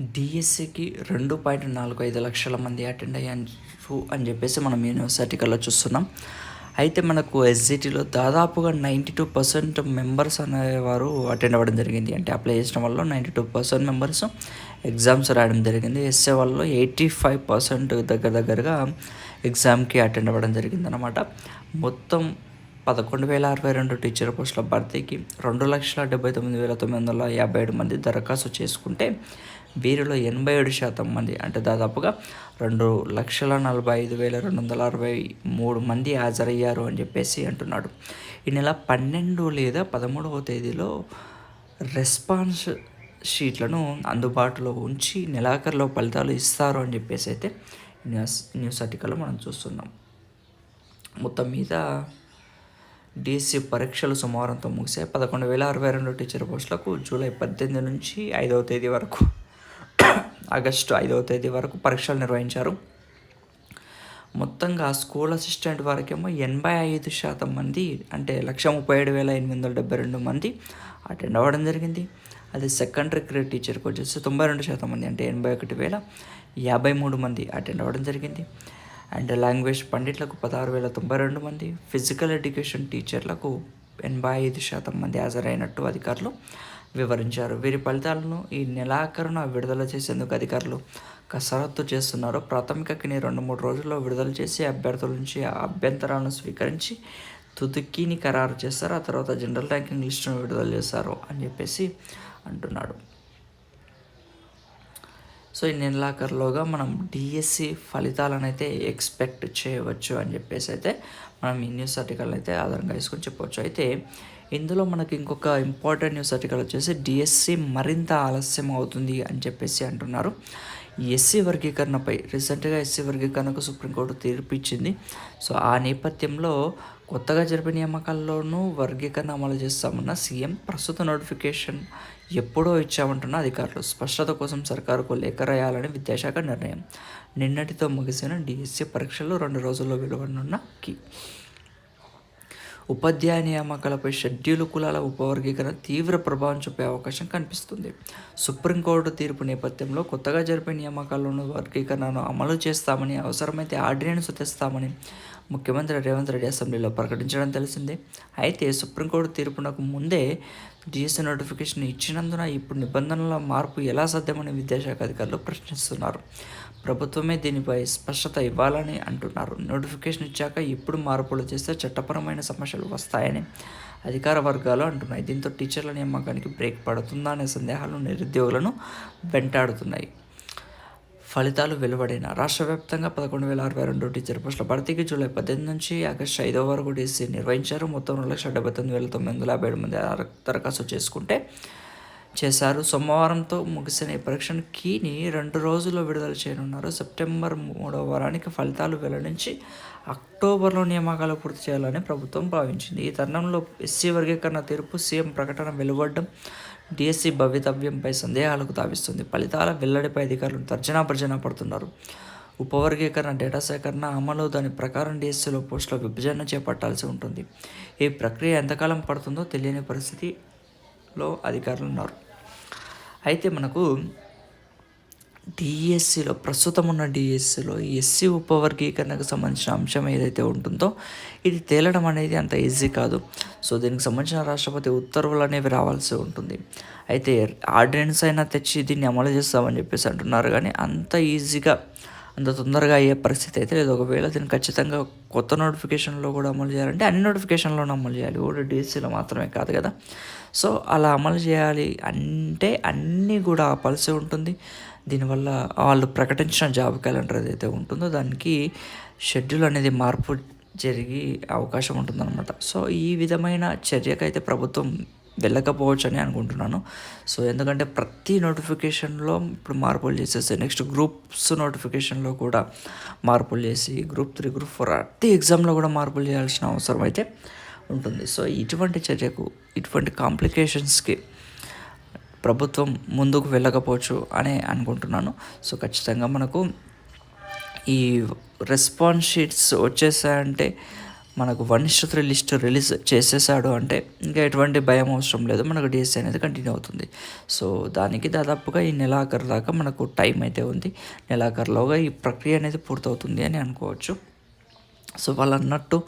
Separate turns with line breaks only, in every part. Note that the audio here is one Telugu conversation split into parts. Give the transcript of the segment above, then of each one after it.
డిఎస్సికి రెండు పాయింట్ నాలుగు ఐదు లక్షల మంది అటెండ్ అయ్యారు అని చెప్పేసి మనం యూనివర్సిటీకల్లో చూస్తున్నాం. అయితే మనకు ఎస్జిటిలో దాదాపుగా నైంటీ టూ పర్సెంట్ మెంబర్స్ అనేవారు అటెండ్ అవ్వడం జరిగింది. అంటే అప్లై చేసిన వాళ్ళు ninety two percent members exams రాయడం జరిగింది. ఎస్ఏ వాళ్ళు ఎయిటీ ఫైవ్ పర్సెంట్ దగ్గర దగ్గరగా ఎగ్జామ్కి అటెండ్ అవ్వడం జరిగింది అనమాట మొత్తం పదకొండు వేల అరవై రెండు టీచర్ పోస్టుల భర్తీకి రెండు లక్షల డెబ్బై తొమ్మిది వేల తొమ్మిది వందల యాభై ఏడు మంది దరఖాస్తు చేసుకుంటే వీరిలో ఎనభై ఏడు శాతం మంది అంటే దాదాపుగా రెండు లక్షల నలభై ఐదు వేల రెండు వందల అరవై మూడు మంది హాజరయ్యారు అని చెప్పేసి అంటున్నాడు. ఈ నెల పన్నెండు లేదా పదమూడవ తేదీలో రెస్పాన్స్ షీట్లను అందుబాటులో ఉంచి నెలాఖరులో ఫలితాలు ఇస్తారు అని చెప్పేసి అయితే న్యూస్ న్యూస్ ఆర్టికల్లో మనం చూస్తున్నాం. మొత్తం మీద డిఎస్సి పరీక్షలు సోమవారంతో ముగిసే పదకొండు వేల అరవై రెండు టీచర్ పోస్టులకు జూలై పద్దెనిమిది నుంచి ఐదవ తేదీ వరకు ఆగస్టు ఐదవ తేదీ వరకు పరీక్షలు నిర్వహించారు. మొత్తంగా స్కూల్ అసిస్టెంట్ వరకేమో ఎనభై ఐదు శాతం మంది అంటే లక్ష ముప్పై ఏడు వేల ఎనిమిది వందల డెబ్బై రెండు మంది అటెండ్ అవ్వడం జరిగింది. అదే సెకండరీ గ్రేడ్ టీచర్కి వచ్చేసి తొంభై రెండు శాతం మంది అంటే ఎనభై ఒకటి వేల యాభై మూడు మంది అటెండ్ అవ్వడం జరిగింది. అండ్ లాంగ్వేజ్ పండిట్లకు పదహారు వేల తొంభై రెండు మంది ఫిజికల్ ఎడ్యుకేషన్ టీచర్లకు ఎనభై ఐదు శాతం మంది హాజరైనట్టు అధికారులు వివరించారు. వీరి ఫలితాలను ఈ నెలాఖరున విడుదల చేసేందుకు అధికారులు కసరత్తు చేస్తున్నారు. ప్రాథమికని రెండు మూడు రోజుల్లో విడుదల చేసి అభ్యర్థుల నుంచి ఆ అభ్యంతరాలను స్వీకరించి తుదికిని ఖరారు చేస్తారు. ఆ తర్వాత జనరల్ ర్యాంకింగ్ లిస్టును విడుదల చేస్తారు అని చెప్పేసి అంటున్నాడు. సో ఈ నెలాఖరులోగా మనం డిఎస్సి ఫలితాలను అయితే ఎక్స్పెక్ట్ చేయవచ్చు అని చెప్పేసి అయితే మనం ఈ న్యూస్ ఆర్టికల్ అయితే ఆధారంగా వేసుకొని చెప్పవచ్చు అయితే ఇందులో మనకి ఇంకొక ఇంపార్టెంట్ న్యూస్ ఆర్టికల్ వచ్చేసి డిఎస్సి మరింత ఆలస్యం అవుతుంది అని చెప్పేసి అంటున్నారు. ఎస్సీ వర్గీకరణపై రీసెంట్గా ఎస్సీ వర్గీకరణకు సుప్రీంకోర్టు తీర్పు ఇచ్చింది సో ఆ నేపథ్యంలో కొత్తగా జరిపిన నియామకాల్లోనూ వర్గీకరణ అమలు చేస్తామన్న సీఎం ప్రస్తుత నోటిఫికేషన్ ఎప్పుడో ఇచ్చామంటున్న అధికారులు. స్పష్టత కోసం సర్కారుకు లేఖ రాయాలని విద్యాశాఖ నిర్ణయం. నిన్నటితో ముగిసిన డిఎస్సి పరీక్షలు రెండు రోజుల్లో వెలువడనున్న కీ ఉపాధ్యాయ నియామకాలపై షెడ్యూల్ కులాల ఉపవర్గీకరణ తీవ్ర ప్రభావం చూపే అవకాశం కనిపిస్తుంది. సుప్రీంకోర్టు తీర్పు నేపథ్యంలో కొత్తగా జరిపే నియామకాల్లోనూ వర్గీకరణను అమలు చేస్తామని అవసరమైతే ఆర్డినెన్స్ తెస్తామని ముఖ్యమంత్రి రేవంత్ రెడ్డి అసెంబ్లీలో ప్రకటించడం తెలిసిందే. అయితే సుప్రీంకోర్టు తీర్పునకు ముందే డిఎస్సీ నోటిఫికేషన్ ఇచ్చినందున ఇప్పుడు నిబంధనల మార్పు ఎలా సాధ్యమని విద్యాశాఖ అధికారులు ప్రశ్నిస్తున్నారు. ప్రభుత్వమే దీనిపై స్పష్టత ఇవ్వాలని అంటున్నారు. నోటిఫికేషన్ ఇచ్చాక ఇప్పుడు మార్పులు చేస్తే చట్టపరమైన సమస్యలు వస్తాయని అధికార వర్గాలు అంటున్నాయి. దీంతో టీచర్ల నియామకానికి బ్రేక్ పడుతుందా అనే సందేహాలు నిరుద్యోగులను వెంటాడుతున్నాయి. ఫలితాలు వెలువడిన. రాష్ట్ర వ్యాప్తంగా పదకొండు వేల అరవై రెండు టీచర్ పోస్టుల భర్తీకి జూలై పద్దెనిమిది నుంచి ఆగస్టు ఐదో వరకు డీసీ నిర్వహించారు. మొత్తం రెండు లక్షల డెబ్బై తొమ్మిది వేల తొమ్మిది వందల యాభై ఏడు మంది దరఖాస్తు చేసుకుంటే చేశారు. సోమవారంతో ముగిసిన ఈ పరీక్షను కీని రెండు రోజుల్లో విడుదల చేయనున్నారు. సెప్టెంబర్ మూడవ వారానికి ఫలితాలు వెల్లడించి అక్టోబర్లో నియామకాలు పూర్తి చేయాలని ప్రభుత్వం భావించింది. ఈ తరుణంలో ఎస్సీ వర్గీకరణ తీర్పు సీఎం ప్రకటన వెలువడడం డిఎస్సి భవితవ్యంపై సందేహాలకు తావిస్తుంది ఫలితాల వెల్లడిపై అధికారులు తర్జనా భర్జన పడుతున్నారు. ఉపవర్గీకరణ డేటా సేకరణ అమలు దాని ప్రకారం డిఎస్సిలో పోస్టుల విభజన చేపట్టాల్సి ఉంటుంది. ఈ ప్రక్రియ ఎంతకాలం పడుతుందో తెలియని పరిస్థితిలో అధికారులు ఉన్నారు. అయితే మనకు డిఎస్సిలో ప్రస్తుతం ఉన్న డిఎస్సిలో ఎస్సీ ఉపవర్గీకరణకు సంబంధించిన అంశం ఏదైతే ఉంటుందో ఇది తేలడం అనేది అంత ఈజీ కాదు. సో దీనికి సంబంధించిన రాష్ట్రపతి ఉత్తర్వులు అనేవి రావాల్సి ఉంటుంది. అయితే ఆర్డినెన్స్ అయినా తెచ్చి దీన్ని అమలు చేస్తామని చెప్పేసి అంటున్నారు. కానీ అంత ఈజీగా అంత తొందరగా అయ్యే పరిస్థితి అయితే లేదు. ఒకవేళ దీన్ని ఖచ్చితంగా కొత్త నోటిఫికేషన్లో కూడా అమలు చేయాలంటే అన్ని నోటిఫికేషన్లోనూ అమలు చేయాలి. ఓడి డిఎస్సీలో మాత్రమే కాదు కదా. సో అలా అమలు చేయాలి అంటే అన్నీ కూడా ఆపాల్సి ఉంటుంది. దీనివల్ల వాళ్ళు ప్రకటించిన జాబ్ క్యాలెండర్ ఏదైతే ఉంటుందో దానికి షెడ్యూల్ అనేది మార్పు జరిగి అవకాశం ఉంటుందన్నమాట. సో ఈ విధమైన చర్యకైతే ప్రభుత్వం వెళ్ళకపోవచ్చు అని అనుకుంటున్నాను. సో ఎందుకంటే ప్రతి నోటిఫికేషన్లో ఇప్పుడు మార్పులు చేసేసి నెక్స్ట్ గ్రూప్స్ నోటిఫికేషన్లో కూడా మార్పులు చేసి గ్రూప్ త్రీ గ్రూప్ ఫోర్ ప్రతి ఎగ్జామ్లో కూడా మార్పులు చేయాల్సిన అవసరం అయితే ఉంటుంది. సో ఇటువంటి చర్యకు ఇటువంటి కాంప్లికేషన్స్కి ప్రభుత్వం ముందుకు వెళ్ళకపోవచ్చు అనే అనుకుంటున్నాను. సో ఖచ్చితంగా మనకు ఈ రెస్పాన్స్ షీట్స్ వచ్చేసాయంటే మనకు వన్ ఇష్ట త్రీ లిస్ట్ రిలీజ్ చేసేసాడు అంటే ఇంకా ఎటువంటి భయం అవసరం లేదు. మనకు డిఎస్సీ అనేది కంటిన్యూ అవుతుంది. సో దానికి దాదాపుగా ఈ నెలాఖరు దాకా మనకు టైం అయితే ఉంది. నెలాఖరులోగా ఈ ప్రక్రియ అనేది పూర్తవుతుంది అని అనుకోవచ్చు. సో వాళ్ళు అన్నట్టు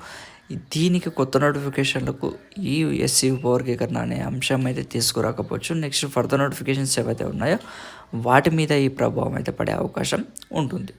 దీనికి కొత్త నోటిఫికేషన్లకు ఈ ఎస్సీ ఉపవర్గీకరణ అనే అంశం అయితే తీసుకురాకపోవచ్చు. నెక్స్ట్ ఫర్దర్ నోటిఫికేషన్స్ ఏవైతే ఉన్నాయో వాటి మీద ఈ ప్రభావం అయితే పడే అవకాశం ఉంటుంది.